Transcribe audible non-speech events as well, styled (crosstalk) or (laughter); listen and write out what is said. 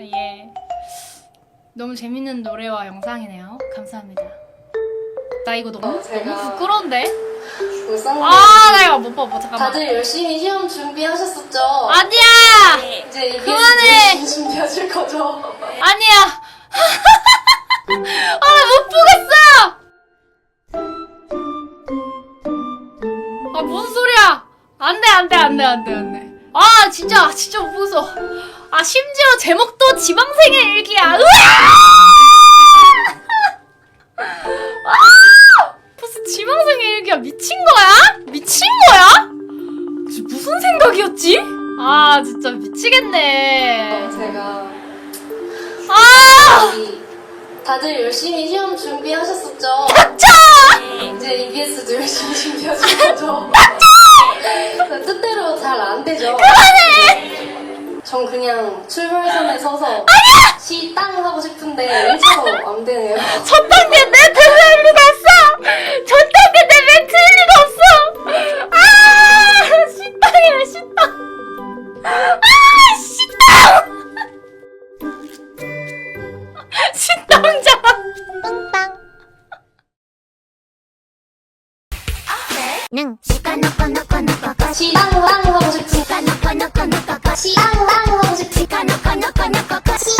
예. 너무 재밌는 노래와 영상이네요. 감사합니다. 나 이거 너무, 어, 제가- 너무 부끄러운데? 아, 나 이거 못 봐, 못 잠깐만. 다들 열심히 시험 준비하셨었죠? 아니야! 이제 그만해! 준비하실 거죠? 아니야! (laughs) 아, 나못 보겠어! 아, 무슨 소리야! 안 돼, 안 돼, 안 돼, 안 돼, 안 돼. 아, 진짜, 진짜 못 보겠어. 아, 심지어 제목도 지방생의 일기야. 으아! 아! 무슨 지방생의 일기야. 미친 거야? 미친 거야? 지- 무슨 생각이었지? 아, 진짜 미치겠네. 어, 제가 아! 이- 다들 열심히 시험 준비하셨었죠? 닥쳐! 이제 EBS도 열심히 준비하실 거죠? (laughs) 되죠? 그만해! 전 그냥 출발선에 서서 시땅 하고 싶은데 1차로 안 되네요. 첫 단계 내 틀릴 리가 없어! 첫 단계 내왜 틀릴 리가 없어! 아! 식당이야, 식당! 아! ぬん。しかのこのこの。しらんわんじ。しかのこのこの。しんわんじ。しかのこのこの。